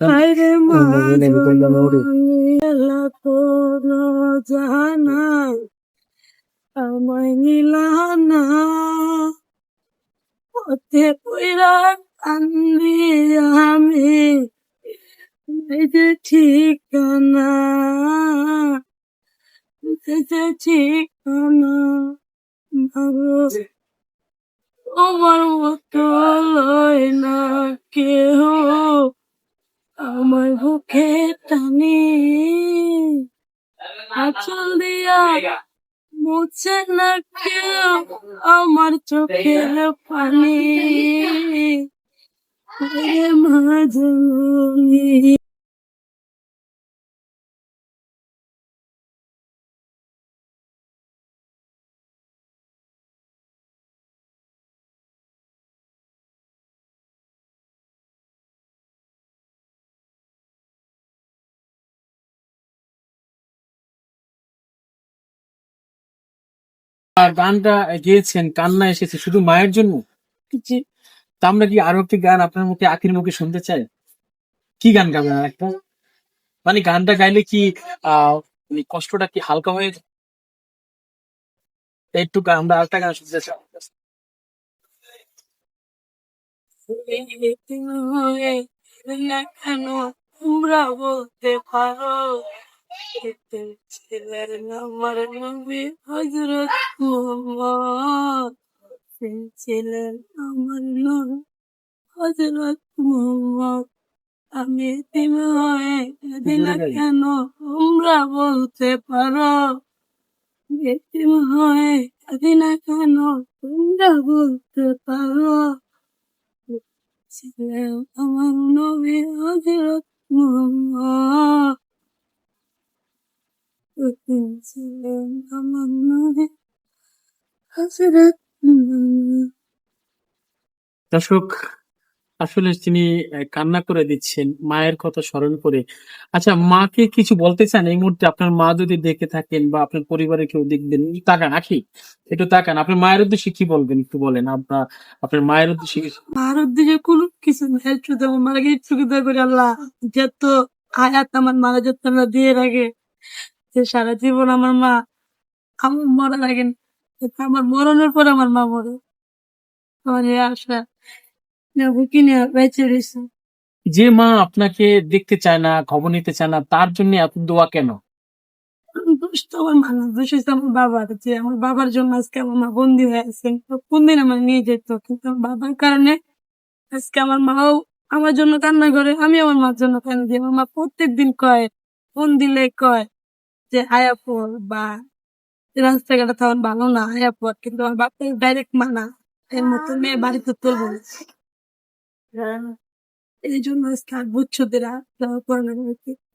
জানা ওরে। এলা কোনো জানা আমায় নিলানা পথে পইরা কান্দি আমি যে ঠিকানা যে ঠিকানা ভাবো আমার মতো লয় না কেহ বুকে টানি। আচল দিয়া মুছে না কেউ আমার চোখের পানি। রে গানটা গেয়েছেন কান্না এসেছে শুধু মায়ের জন্য? জি। তা আমরা কি আরও একটি গান আপনার মুখে আখির মুখে শুনতে চাই? কি গান গাবেন আর একটা? মানে গানটা গাইলে কি আহ মানে কষ্টটা কি হালকা হয়ে যায়? একটু আমরা আরেকটা গান শুনতে চাই। হয়ে কেন তোমরা বলতে পারো। এতিম ছিলেন আমার নবী হজরত মুহাম্মদ ছিলেন আমার নবী হজরত মুহাম্মদ আমি এতিম হয়ে কাঁদি কেন তোমরা বলতে পারো এতিম হয়ে না কেন তোমরা বলতে পারো ছিলেন আমার নবী হজরত মুহাম্মদ এতিম ছিলেন আমার নবী হজরত মুহাম্মদ দর্শক, আসলে তিনি কান্না করে দিচ্ছেন, মায়ের কথা স্মরণ করে। আচ্ছা মাকে কিছু বলতে চান? এই মুহূর্তে আপনার মা যদি দেখে থাকেন বা আপনার পরিবারে কেউ দেখবেন তাকান আখি একটু তাকান। আপনার মায়ের উদ্দেশ্যে কি বলবেন, একটু বলেন। আপনার আপনার মায়ের উদ্দেশ্যে মায়ের দিকে কোনো কিছু শুধু আমার মাকে সুবিধা করে, আল্লাহ, যত আয়াত আমার মারা যত দিয়ে রাখে যে সারা জীবন আমার মা আমার মরার আগে আমার মরণের পর আমার মা মরে। আমার এই আশা বুকি নিয়ে বেঁচে রয়েছে। যে মা আপনাকে দেখতে চায় না খবর নিতে চায় না তার জন্য এত দোয়া কেন? আমার মা দোষ আমার বাবার যে আমার বাবার জন্য আজকে আমার মা বন্দি হয়ে আছে। কোনদিন আমার নিয়ে যেত কিন্তু আমার বাবার কারণে আজকে আমার মাও আমার জন্য কান্না করে আমি আমার মার জন্য কান্না দিই আমার মা প্রত্যেক দিন কয় ফোন দিলে কয় যে আয়া পর বা রাস্তাঘাটে তখন ভালো না আয়া পর কিন্তু আমার বাপ ডাইরেক্ট মানা। এর মতো মেয়ে বাড়িতে তুলবো না। হ্যাঁ, এই জন্য আর বুচ্ছদেরা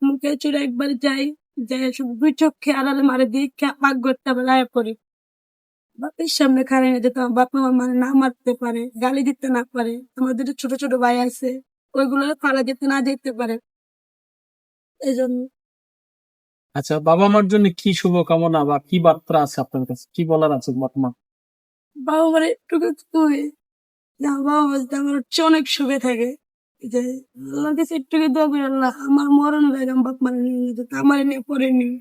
মুখে চুরে একবার যাই যাই শুধু দুই চোখে আড়ালে মারে দিই পাক করতে আবার আয়া করি বাপের সামনে খাড়াই না যেতে আমার বাপ মা মানে না মারতে পারে গালি দিতে না পারে। আমাদের ছোট ছোট ভাই আছে ওইগুলো ফালা যেতে না যেতে পারে। এই জন্য আচ্ছা বাবা মার জন্য কি শুভকামনা বা কি বার্তা আছে আপনার কাছে? কি বলার আছে বর্তমান? বাবা মার একটু তুই না, বাবা মা আমার হচ্ছে অনেক শুভে থাকে। যে, আল্লাহর কাছে একটু দোয়া করি, আল্লাহ আমার মরণ আমার বাপ মানে আমার নিয়ে পরে নিয়ে।